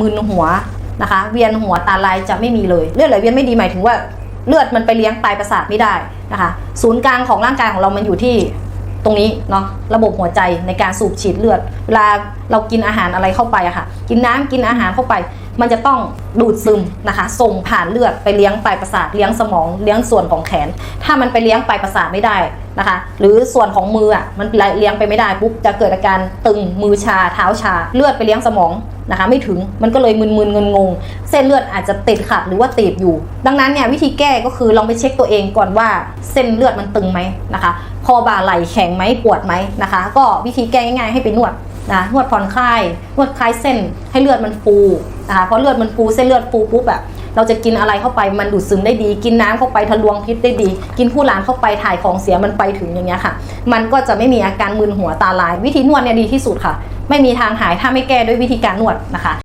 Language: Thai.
มึนหัวนะคะ เวียนหัวตาลายจะไม่มีเลยเลือดไหลเวียนไม่ดีหมายถึงว่าเลือดมันไปเลี้ยงปลายประสาทไม่ได้นะคะ ศูนย์กลางของร่างกายของเรามันอยู่ที่ตรงนี้เนาะระบบหัวใจในการสูบฉีดเลือด เวลาเรากินอาหารอะไรเข้าไปอะค่ะ กินน้ำกินอาหารเข้าไป มันจะต้องดูดซึมนะคะส่งผ่านเลือดไปเลี้ยงปลายประสาทเลี้ยงสมองเลี้ยงส่วนของแขน ถ้ามันไปเลี้ยงปลายประสาทไม่ได้นะคะ หรือส่วนของมืออะมันเลี้ยงไปไม่ได้ปุ๊บจะเกิดอาการตึงมือชาเท้าชา เลือดไปเลี้ยงสมองนะคะ ไม่ถึงมันก็เลยมึนๆงงๆเส้นเลือดอาจจะติดขัดหรือว่าตีบอยู่ ดังนั้นเนี่ยวิธีแก้ก็คือลองไปเช็คตัวเองก่อนว่าเส้นเลือดมันตึงไหมนะคะ คอบ่าไหล่แข็งไหมปวดไหมนะคะ ก็วิธีแก้ง่ายๆให้ไปนวด นะนวดผ่อนคลายนวดคลายเส้นให้เลือดมันฟูนะคะเพราะเลือดมันฟูเส้นเลือดฟูปุ๊บแบบเราจะกินอะไรเข้าไปมันดูดซึมได้ดี กินน้ำเข้าไปทะลวงพิษได้ดี กินผู้หลานเข้าไปถ่ายของเสียมันไปถึงอย่างเงี้ยค่ะ มันก็จะไม่มีอาการมึนหัวตาลาย วิธีนวดเนี่ยดีที่สุดค่ะ ไม่มีทางหายถ้าไม่แก้ด้วยวิธีการนวดนะคะ